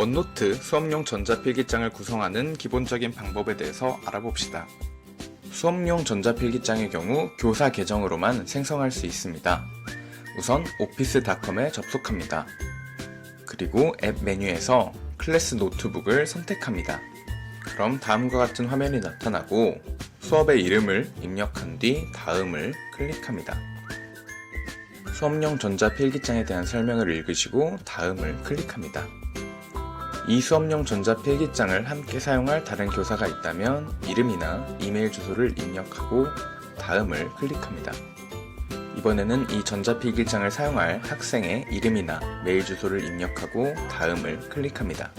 원노트 수업용 전자필기장을 구성하는 기본적인 방법에 대해서 알아봅시다. 수업용 전자필기장의 경우 교사 계정으로만 생성할 수 있습니다. 우선 오피스닷컴에 접속합니다. 그리고 앱 메뉴에서 클래스 노트북을 선택합니다. 그럼 다음과 같은 화면이 나타나고 수업의 이름을 입력한 뒤 다음을 클릭합니다. 수업용 전자필기장에 대한 설명을 읽으시고 다음을 클릭합니다. 이 수업용 전자필기장을 함께 사용할 다른 교사가 있다면 이름이나 이메일 주소를 입력하고 다음을 클릭합니다. 이번에는 이 전자필기장을 사용할 학생의 이름이나 메일 주소를 입력하고 다음을 클릭합니다.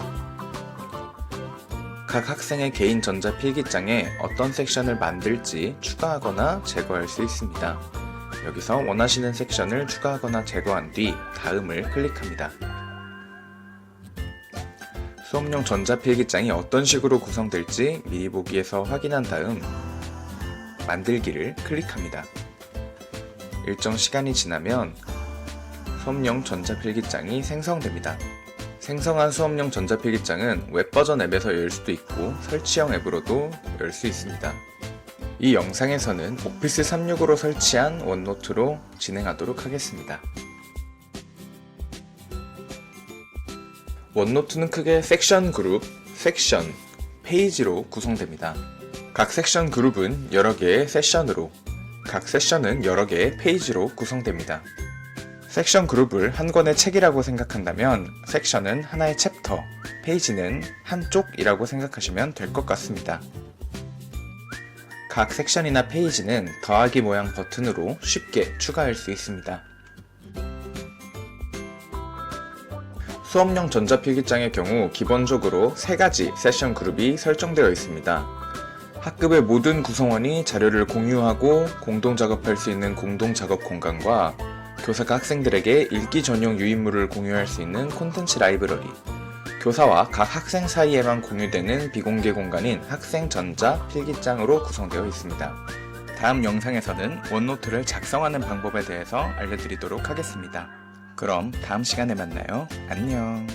각 학생의 개인 전자필기장에 어떤 섹션을 만들지 추가하거나 제거할 수 있습니다. 여기서 원하시는 섹션을 추가하거나 제거한 뒤 다음을 클릭합니다. 수업용 전자필기장이 어떤 식으로 구성될지 미리 보기에서 확인한 다음 만들기를 클릭합니다. 일정 시간이 지나면 수업용 전자필기장이 생성됩니다. 생성한 수업용 전자필기장은 웹버전 앱에서 열 수도 있고 설치형 앱으로도 열 수 있습니다. 이 영상에서는 오피스 36으로 설치한 원노트로 진행하도록 하겠습니다. 원노트는 크게 섹션 그룹, 섹션, 페이지로 구성됩니다. 각 섹션 그룹은 여러 개의 세션으로, 각 세션은 여러 개의 페이지로 구성됩니다. 섹션 그룹을 한 권의 책이라고 생각한다면 섹션은 하나의 챕터, 페이지는 한 쪽이라고 생각하시면 될 것 같습니다. 각 섹션이나 페이지는 더하기 모양 버튼으로 쉽게 추가할 수 있습니다. 수업용 전자필기장의 경우 기본적으로 세 가지 세션 그룹이 설정되어 있습니다. 학급의 모든 구성원이 자료를 공유하고 공동 작업할 수 있는 공동 작업 공간과 교사가 학생들에게 읽기 전용 유인물을 공유할 수 있는 콘텐츠 라이브러리, 교사와 각 학생 사이에만 공유되는 비공개 공간인 학생 전자 필기장으로 구성되어 있습니다. 다음 영상에서는 원노트를 작성하는 방법에 대해서 알려드리도록 하겠습니다. 그럼 다음 시간에 만나요. 안녕.